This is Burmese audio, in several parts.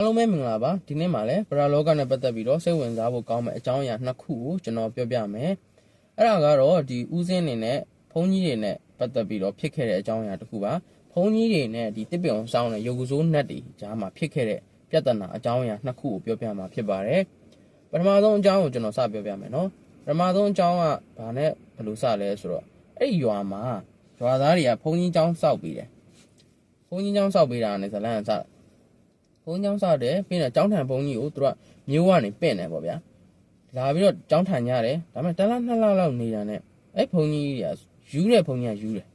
အားလုံးပဲမင်္ဂလာပါဒီနေ့မှာလည်းပရာလောကနဲ့ပတ်သက်ပြီးတော့စိတ်ဝင်စားဖို့ကောင်းမယ့်အကြောင်းအရာနှစ်ခုကိုကျွန်တော်ပြောပြမယ်အဲ့ဒါကတော့ဒီဦးစင်းနေနဲ့ဘုန်းကြီးတွေနဲ့ပတ်သက်ပြီးတော့ဖြစ်ခဲ့တဲ့အကြောင်းအရာတစ်ခုပါဘုန်းကြီးတွေနဲ့ဒီတစ်ပြုံစောင်းတဲ့ရုပ်ကစိုးနတ်တွေကြားမှာဖြစ်ခဲ့တဲ့ပြဿနာအကြောင်းအရာနှစ်ခုကိုပြောပြမှာဖြစ်ပါတယ်ပထမဆုံးအကြောင်းကိုကျွန်တော်စပြောပြမယ်နော်ပထမဆုံးအကြောင်းကဘာနဲ့ဘယ်လိုစလဲဆိုတော့အဲ့ဒီရွာမှာရွာသားတွေကဘုန်းကြီးကျောင်းစောက်ပြီးတယ်ဘုန်းကြီးကျောင်းစောက်ပြီးတာနဲ့ဇလန်းကစ ဘုန်းကျောင်းဆောက်တယ်ပြီးတော့ကျောင်းထံဘုန်းကြီးကိုသူကမျိုးကနေပင့်တယ်ပေါ့ဗျာလာပြီးတော့ကျောင်းထံညတယ်ဒါပေမဲ့တလားနှစ်လားလောက်နေတာနဲ့အဲ့ဘုန်းကြီးတွေကယူတဲ့ဘုန်းကြီးကယူတယ်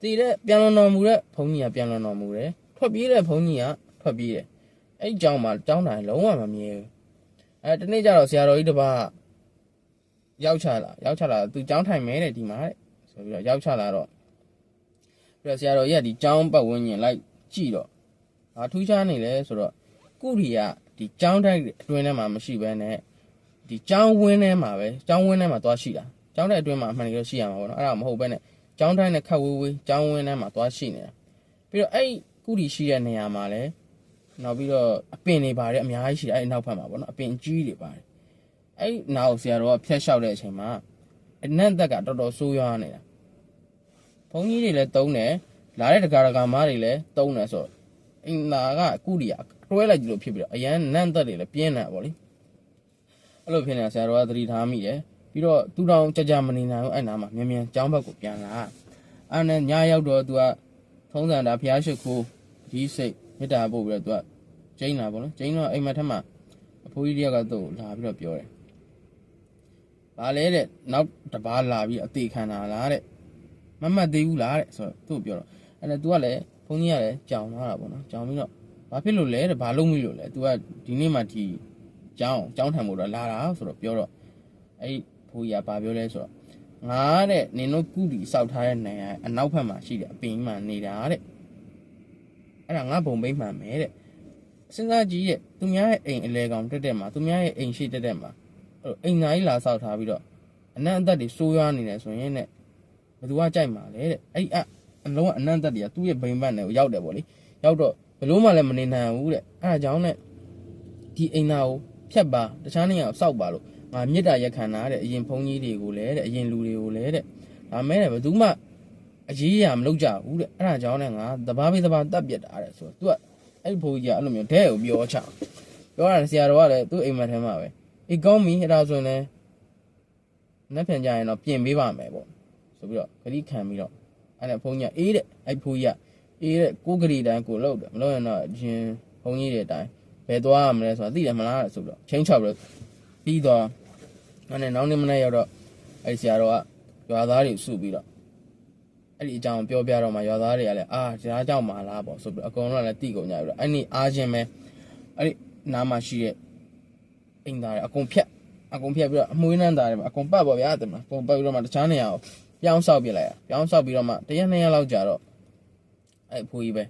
တည်တဲ့ပြန်လွန်တော်မူတဲ့ဘုန်းကြီးကပြန်လွန်တော်မူတယ်ထွက်ပြေးတဲ့ဘုန်းကြီးကထွက်ပြေးတယ်အဲ့ကျောင်းမှာကျောင်းတိုင်းလုံးဝမမြဲဘူးအဲတနေ့ကျတော့ဆရာတော်ကြီးတစ်ပါးရောက်ချလာရောက်ချလာသူကျောင်းထိုင်မဲတယ်ဒီမှာတဲ့ဆိုပြီးတော့ရောက်ချလာတော့ပြီးတော့ဆရာတော်ကြီးကဒီကျောင်းပတ်ဝန်းကျင်လိုက်ကြည့်တော့။ ဘာထူးခြားနေလဲဆိုတော့ကုရီကဒီကျောင်းတိုက်အတွင်းထဲမှာမရှိဘဲနဲ့ဒီကျောင်းဝင်းထဲမှာပဲကျောင်းဝင်းထဲမှာသွားရှိတာကျောင်းတိုက်အတွင်းမှာအမှန်တကယ်ရှိရမှာပေါ့နော်အဲ့ဒါမဟုတ်ဘဲနဲ့ကျောင်းတိုက်နဲ့ခတ်ဝေးဝေးကျောင်းဝင်းထဲမှာသွားရှိနေတာပြီးတော့အဲ့ကုရီရှိတဲ့နေရာမှာလဲနောက်ပြီးတော့အပင်တွေပါတယ်အများကြီးရှိတယ်အဲ့နောက်ဖက်မှာပေါ့နော်အပင်ကြီးတွေပါတယ်အဲ့နောက်ဆရာတော်ကဖျက်လျှောက်တဲ့အချိန်မှာအနတ်သက်ကတော်တော်ဆိုးရွားနေတာဘုန်းကြီးတွေလည်းတုံးတယ်လာတဲ့တက္ကရာကမားတွေလည်းတုံးတယ်ဆိုတော့ အင်နာကကုရီကတွဲလိုက်ကြည့်လို့ဖြစ်ပြီးတော့အရန်နန့်သက်တွေလည်းပြင်းနေတာပေါ့လေအဲ့လိုဖြစ်နေတာဆရာတော်ကသတိထားမိတယ်ပြီးတော့သူတောင်ကြကြမနေနိုင်ဘူးအဲ့နာမှာမြန်မြန်ကျောင်းဘက်ကိုပြန်လာအဲ့နဲ့ညရောက်တော့သူကထုံးစံတာဖျားရှိခိုးဒီစိတ်မေတ္တာပို့ပြီးတော့သူကကျင်းလာပေါ့နော်ကျင်းတော့အိမ်မက်ထက်မှာအဖိုးကြီးတယောက်ကသူ့ကိုလာပြီးတော့ပြောတယ်ဘာလဲတဲ့နောက်တစ်ပါးလာပြီးအသေးခံတာလားတဲ့မမှတ်သေးဘူးလားတဲ့ဆိုတော့သူ့ကိုပြောတော့အဲ့ဒါ तू ကလည်း ဘုန်းကြီးကလည်းကြောင်သွားတာပေါ့နော်ကြောင်ပြီးတော့ဘာဖြစ်လို့လဲတဲ့ဘာလုပ်မိလို့လဲ तू ကဒီနေ့မှဒီကြောင်ကြောင်ထံမို့တော့လာတာဆိုတော့ပြောတော့အဲ့ဘိုးကြီးကဘာပြောလဲဆိုတော့ငါတဲ့နင်တို့ကုတီစောက်ထားတဲ့နေရာအနောက်ဘက်မှာရှိတဲ့အပင်မှနေတာတဲ့အဲ့ဒါငါဘုံဘိမ့်မှမယ်တဲ့စဉ်းစားကြည့်ရဲ့သူများရဲ့အိမ်အလဲကောင်တက်တက်မှာသူများရဲ့အိမ်ရှိတက်တက်မှာအဲ့အိမ်သားကြီးလာစောက်ထားပြီးတော့အနံ့အသက်တွေစိုးရွားနေတယ်ဆိုရင်တဲ့ဘယ်သူကကြိုက်မှာလဲတဲ့အဲ့အ အလုံးကအနန္တတည်းကသူ့ရဲ့ဘိမ်ဘတ်နဲ့ကိုရောက်တယ်ဗောလေရောက်တော့ဘလို့မှလည်းမနေနိုင်ဘူးတဲ့အဲဒါကြောင့်နဲ့ဒီအိမ်သားကိုဖြတ်ပါတခြားနေရာကိုစောက်ပါလို့ငါမေတ္တာရက်ခံတာတဲ့အရင်ဘုန်းကြီးတွေကိုလည်းတဲ့အရင်လူတွေကိုလည်းတဲ့ဒါမဲ့တဲ့ဘယ်သူမှအရေးအရာမလုပ်ကြဘူးတဲ့အဲဒါကြောင့်နဲ့ငါတဘာပေးတဘာတက်ပြက်တာတဲ့ဆိုတော့ तू ကအဲ့ဘုန်းကြီးကအဲ့လိုမျိုးဒဲကိုပြောချပြောရတယ်ဆရာတော်ကလည်းသူ့အိမ်မက်ထဲမှာပဲအေးကောင်းပြီအဲ့ဒါဆိုရင်လည်းနှစ်ပြန်ကြရင်တော့ပြင်ပေးပါမယ်ပေါ့ဆိုပြီးတော့ခရီးခံပြီးတော့ အဲ့ဒါဘုန်းကြီးကအေးတဲ့အဲ့ဘုန်းကြီးကအေးတဲ့ကိုဂရီတိုင်းကိုလောက်တယ်မလို့ရင်တော့ရှင်ဘုန်းကြီးတွေအတိုင်းဘယ်သွားရမလဲဆိုတာသိတယ်မလားဆိုတော့ချင်းချောက်လို့ပြီးတော့အဲ့နဲ့နောက်နေ့မနေ့ရောက်တော့အဲ့ဒီဆရာတော်ကရွာသားတွေစုပြီးတော့အဲ့ဒီအကြောင်းပြောပြတော့မှရွာသားတွေကလည်းအာကြားကြောက်မှာလားပေါ့ဆိုပြီးအကုန်လုံးလည်းတိကုန်ကြပြီတော့အဲ့ဒီအားချင်းပဲအဲ့ဒီနားမှာရှိတဲ့အိမ်သားတွေအကုန်ဖြတ်အကုန်ဖြတ်ပြီးတော့အမွှေးနှမ်းသားတွေအကုန်ပတ်ပါဗျာတဲ့မအကုန်ပတ်ပြီးတော့မှတခြားနေရာကို ပြောင်းဆောက်ပြလိုက်ရပြောင်းဆောက်ပြီးတော့မှတရက်နှစ်ရက်လောက်ကြာတော့အဲ့ဖိုးကြီးပဲ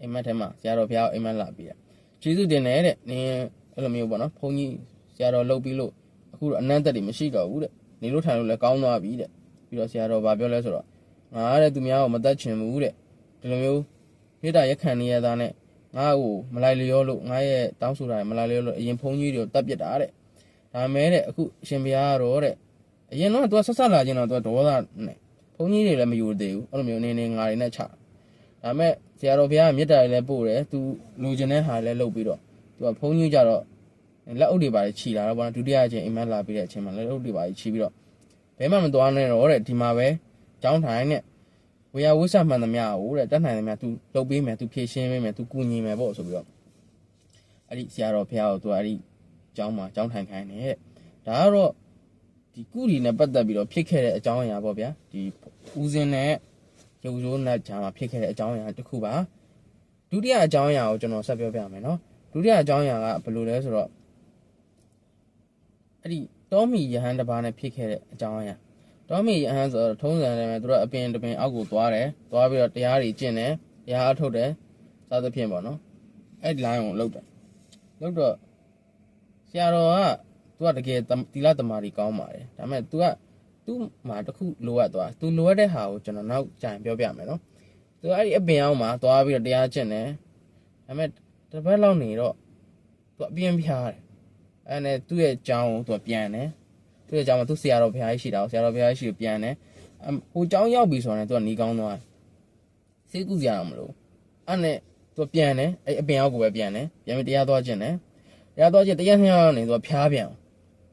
အိမ်မက်ထဲမှာဆရာတော်ဘုရားအိမ်မက်လာပြီးရကျေးဇူးတင်တယ်တဲ့နင်းအဲ့လိုမျိုးပေါ့နော်ဘုန်းကြီးဆရာတော်လှုပ်ပြီးလို့အခုတော့အနန္တတည်းမရှိတော့ဘူးတဲ့နေလို့ထိုင်လို့လည်းကောင်းသွားပြီတဲ့ပြီးတော့ဆရာတော်ဗာပြောလဲဆိုတော့ငါတဲ့သူများကိုမတတ်ချင်ဘူးတဲ့ဒီလိုမျိုးမေတ္တာရက်ခံနေရတာနဲ့ငါ့ကိုမလိုက်လျောလို့ငါရဲ့တောင်းဆိုတာမလိုက်လျောလို့အရင်ဘုန်းကြီးတွေကိုတတ်ပြစ်တာတဲ့ဒါမဲ့တဲ့အခုအရှင်ဘုရားကတော့တဲ့ အရင်တော့သူကဆက်ဆက်လာခြင်းတော့သူကဒေါသနဲ့ဘုန်းကြီးတွေလည်းမယူသေးဘူးအဲ့လိုမျိုးနေနေငါတွေနဲ့ချဒါမဲ့ဆရာတော်ဘုရားကမေတ္တာတွေလည်းပို့တယ်သူလူကျင်တဲ့ဟာလည်းလုပ်ပြီးတော့သူကဘုန်းကြီးကြတော့လက်အုပ်တွေပါခြီလာတော့ဗောနော်ဒုတိယအချိန်အိမ်မက်လာပြီးတဲ့အချိန်မှာလက်အုပ်တွေပါခြီပြီးတော့ဘဲမှမသွားနဲ့တော့တဲ့ဒီမှာပဲကျောင်းထိုင်နဲ့ဝေယဝိဆမှန်သမျှဟိုတဲ့တတ်နိုင်သမျှ तू လုပ်ပေးမယ် तू ဖြည့်ရှင်းပေးမယ် तू ကူညီမယ်ပေါ့ဆိုပြီးတော့အဲ့ဒီဆရာတော်ဘုရားကိုသူကအဲ့ဒီကျောင်းမှာကျောင်းထိုင်ခိုင်းတယ်တဲ့ဒါကတော့ ဒီကုရီနဲ့ပတ်သက်ပြီးတော့ဖြစ်ခဲ့တဲ့အကြောင်းအရာပေါ့ဗျာဒီဦးစင်းနဲ့ရုပ်ရိုးနဲ့ဂျာမှာဖြစ်ခဲ့တဲ့အကြောင်းအရာတစ်ခုပါဒုတိယအကြောင်းအရာကိုကျွန်တော်ဆက်ပြောပြမယ်နော်ဒုတိယအကြောင်းအရာကဘယ်လိုလဲဆိုတော့အဲ့ဒီတောမီယဟန်တစ်ပါးနဲ့ဖြစ်ခဲ့တဲ့အကြောင်းအရာတောမီယဟန်ဆိုတော့ထုံးစံတယ်မယ်သူတို့အပင်တပင်အောက်ကိုသွားတယ်သွားပြီးတော့တရားတွေကျင့်တယ်တရားအထုတ်တယ်စသဖြင့်ပေါ့နော်အဲ့ဒီ line ကိုလောက်တယ်လောက်တော့ဆရာတော်က သူကတကယ်တီလာတမာတွေကောင်းပါတယ်ဒါပေမဲ့ तू ကသူ့မှာတခုလိုအပ်သွား तू လိုအပ်တဲ့ဟာကိုကျွန်တော်နောက်ကြာရင်ပြောပြမယ်နော်သူအဲ့ဒီအပင်အောင်မှာသွားပြီးတော့တရားကျင့်တယ်ဒါပေမဲ့တစ်ပတ်လောက်နေတော့သူအပြင်းပြားတယ်အဲ့နဲ့သူ့ရဲ့အကြောင်းကိုသူပြန်တယ်သူ့ရဲ့အကြောင်းမှာသူ့ဆရာတော်ဘုရားကြီးရှိတာကိုဆရာတော်ဘုရားကြီးရှိကိုပြန်တယ်ဟိုအကြောင်းရောက်ပြီဆိုရင်သူကหนีကောင်းသွားတယ်စေကူစရာမလိုအဲ့နဲ့သူပြန်တယ်အဲ့အပင်အောင်ကိုပဲပြန်တယ်ပြန်ပြီးတရားသွားကျင့်တယ်တရားသွားကျင့်တရားနှစ်ယောက်နေသူကဖျားပြန်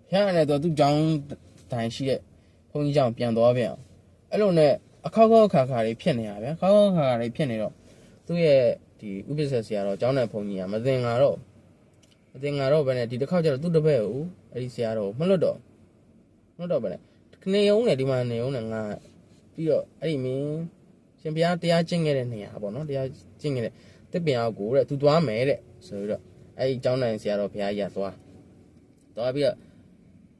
ဖျားရတယ်သူကသူ့ကြောင်းတိုင်ရှိတဲ့ဘုန်းကြီးကြောင့်ပြန်သွားပြန်အဲ့လိုနဲ့အခောက်ခောက်ခါခါလေးဖြစ်နေရဗျာခောက်ခောက်ခါခါလေးဖြစ်နေတော့သူ့ရဲ့ဒီဥပ္ပစ္ဆေဆရာတော်ကျောင်းတဲ့ဘုန်းကြီးကမသိင်္ဂါတော့မသိင်္ဂါတော့ပဲနဲ့ဒီတစ်ခေါက်ကျတော့သူ့တပည့်ကိုအဲ့ဒီဆရာတော်ကိုမလွတ်တော့မလွတ်တော့ပဲနဲ့နေအောင်နဲ့ဒီမှာနေအောင်နဲ့ငါပြီးတော့အဲ့ဒီမင်းရှင်ဘုရားတရားကျင့်ခဲ့တဲ့နေရာပေါ့နော်တရားကျင့်ခဲ့တဲ့တစ်ပင်အောက်ကိုတဲ့သူသွားမယ်တဲ့ဆိုပြီးတော့အဲ့ဒီကျောင်းနိုင်ဆရာတော်ဘုရားကြီးကသွားသွားပြီးတော့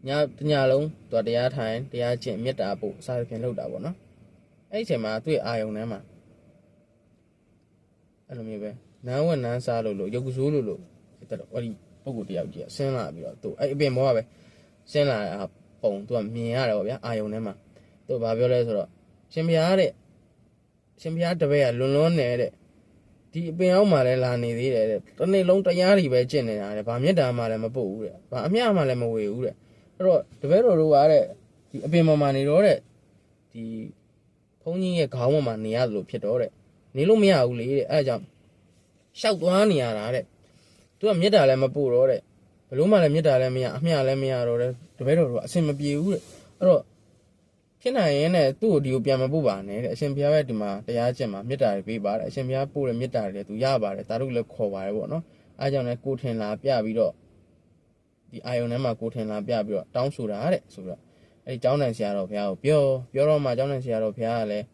ညညလုံးသူတရားထိုင်တရားကျင့်မေတ္တာပို့အစားဖြင့်လုပ်တာပေါ့နော်အဲ့ဒီအချိန်မှာသူ့ရဲ့အာယုံထဲမှာအဲ့လိုမျိုးပဲနန်းဝက်နန်းစားလို့လို့ရုပ်ဆိုးလို့လို့အဲ့တော့အဲ့ဒီပုံကိုတယောက်ကြီးကဆင်းလာပြီးတော့သူအဲ့အပင်ဘောကပဲဆင်းလာတာပုံသူကမြင်ရတယ်ပေါ့ဗျာအာယုံထဲမှာသူကဘာပြောလဲဆိုတော့ရှင်ဘုရားတဲ့ရှင်ဘုရားတပည့်ကလွန်လွန်းနေတဲ့ဒီအပင်အောက်မှာလည်းလာနေသေးတယ်တဲ့တစ်နေ့လုံးတရားတွေပဲကျင့်နေတာတဲ့ဗာမြတ်တာမှလည်းမပုတ်ဘူးတဲ့ဗာအမြမှလည်းမဝေဘူးတဲ့ အဲ့တော့တပည့်တော်တို့ကတဲ့ဒီအပင်ပေါ်မှာနေတော့တဲ့ဒီဘုန်းကြီးရဲ့ခေါင်းပေါ်မှာနေရတယ်လို့ဖြစ်တော့တဲ့နေလို့မရဘူးလေတဲ့အဲ့ဒါကြောင့်ရှောက်သွားနေရတာတဲ့သူကမြတ်တာလည်းမပို့တော့တဲ့ဘလို့မှလည်းမြတ်တာလည်းမရအမြလည်းမရတော့တဲ့တပည့်တော်တို့ကအဆင်မပြေဘူးတဲ့အဲ့တော့ဖြစ်နိုင်ရင်နဲ့သူ့ကိုဒီကိုပြန်မပို့ပါနဲ့တဲ့အရှင်ဘုရားရဲ့ဒီမှာတရားကျင့်မှာမေတ္တာတွေပေးပါတဲ့အရှင်ဘုရားပို့တဲ့မေတ္တာတွေလည်းသူရပါတယ်ဒါတို့လည်းခေါ်ပါတယ်ပေါ့နော်အားကြောင့်လည်းကိုထင်လာပြပြီးတော့ ဒီအာယုန်ထဲမှာကိုထင်လာပြပြီးတော့တောင်းဆိုတာတဲ့ဆိုပြီးတော့အဲ့ဒီကျောင်းနိုင်ဆရာတော်ဘုရားကိုပြောပြောတော့မှကျောင်းနိုင်ဆရာတော်ဘုရားကလည်း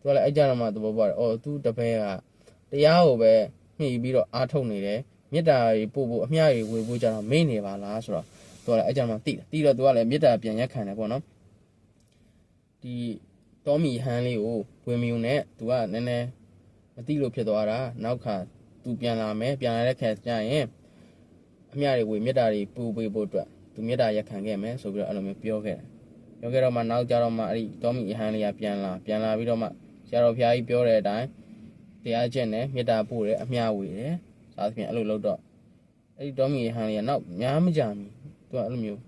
သူကလည်းအဲ့ကြတော့မှသဘောပေါက်တယ်အော်သူတပည့်ကတရားကိုပဲညှိပြီးတော့အားထုတ်နေတယ်မေတ္တာတွေပို့ဖို့အမျှတွေဝေဖို့ကြတော့မေ့နေပါလားဆိုတော့သူကလည်းအဲ့ကြမှာတိတယ်တိတော့သူကလည်းမေတ္တာပြန်ရက်ခံတယ်ပေါ့နော်ဒီတောမီဟန်းလေးကိုဝင်မြူနဲ့သူကနည်းနည်းမတိလို့ဖြစ်သွားတာနောက်ခါသူပြန်လာမယ်ပြန်လာတဲ့ခါကျရင် အမျှတွေဝေမေတ္တာတွေပူပေးဖို့အတွက်သူမေတ္တာရက်ခံခဲ့မယ်ဆိုပြီးတော့အဲ့လိုမျိုးပြောခဲ့တယ်ပြောခဲ့တော့မှနောက်ကြတော့မှအဲ့ဒီတောမီဟန်းလေးကပြန်လာပြန်လာပြီးတော့မှဆရာတော်ဘုရားကြီးပြောတဲ့အတိုင်းတရားကျင့်တယ်မေတ္တာပို့တယ်အမျှဝေတယ်စသဖြင့်အဲ့လိုလုပ်တော့အဲ့ဒီတောမီဟန်းလေးကနောက်များမကြမီသူကအဲ့လိုမျိုး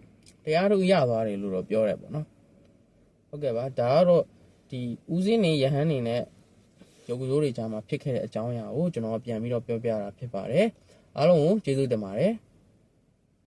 တရားတို့ရသွားတယ်လို့တော့ပြောတယ်ပေါ့နော်ဟုတ်ကဲ့ပါဒါကတော့ဒီဦးစင်းနေယဟန်နေနဲ့ရုပ်ကစိုးတွေကြားမှာဖြစ်ခဲ့တဲ့အကြောင်းအရာကိုကျွန်တော်ပြန်ပြီးတော့ပြောပြတာဖြစ်ပါတယ်အားလုံးကိုကျေးဇူးတင်ပါတယ်